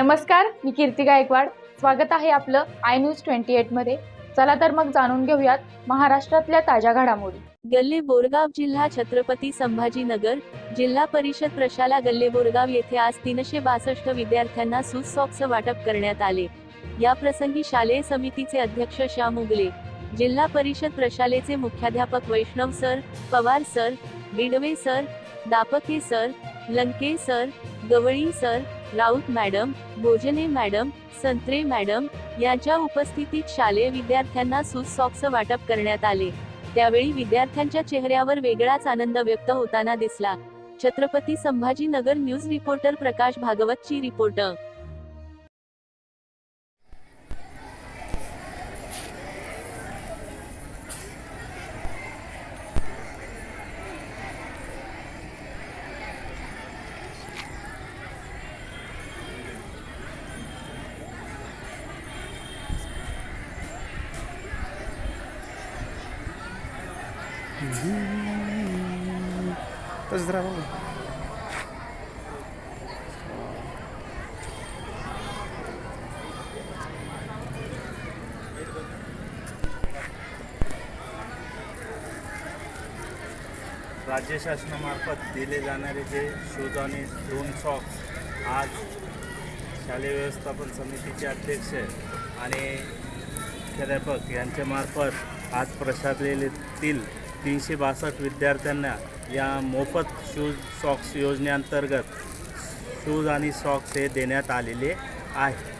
नमस्कार मी कीर्ती गायकवाड. स्वागत आहे आपलं आय न्यूज ट्वेंटी एटमध्ये चला तर मग जाणून घेऊयात महाराष्ट्रातल्या ताज्या घडामोडी. गल्ले बोरगाव जिल्हा छत्रपती संभाजीनगर जिल्हा परिषद प्रशाला गल्ले बोरगाव येथे आज तीनशे बासष्ट विद्यार्थ्यांना सूस सॉक्स वाटप करण्यात आले. या प्रसंगी शालेय समितीचे अध्यक्ष श्याम उगले जिल्हा परिषद प्रशालेचे मुख्याध्यापक Vaishnav sir Pawar sir Bidwe sir Dapke sir Lanke sir Gawali sir Raut madam Bhojane madam Santre madam यांच्या उपस्थितीत शालेय विद्यार्थ्यांना सूस सॉक्स वाटप करण्यात आले. त्यावेळी विद्यार्थ्यांच्या चेहऱ्यावर वेगळाच आनंद व्यक्त होताना दिसला. छत्रपती संभाजीनगर न्यूज रिपोर्टर प्रकाश भागवतची रिपोर्टर तसंच राज्य शासनामार्फत दिले जाणारे जे शूज आणि दोन सॉक्स आज शालेय व्यवस्थापन समितीचे अध्यक्ष आणि प्राध्यापक यांच्यामार्फत आज प्रशालेतील तीनशे बासष्ट विद्यार्थ्यांना या मोफत शूज सॉक्स योजनेअंतर्गत शूज आणि सॉक्स हे देण्यात आलेले आहे.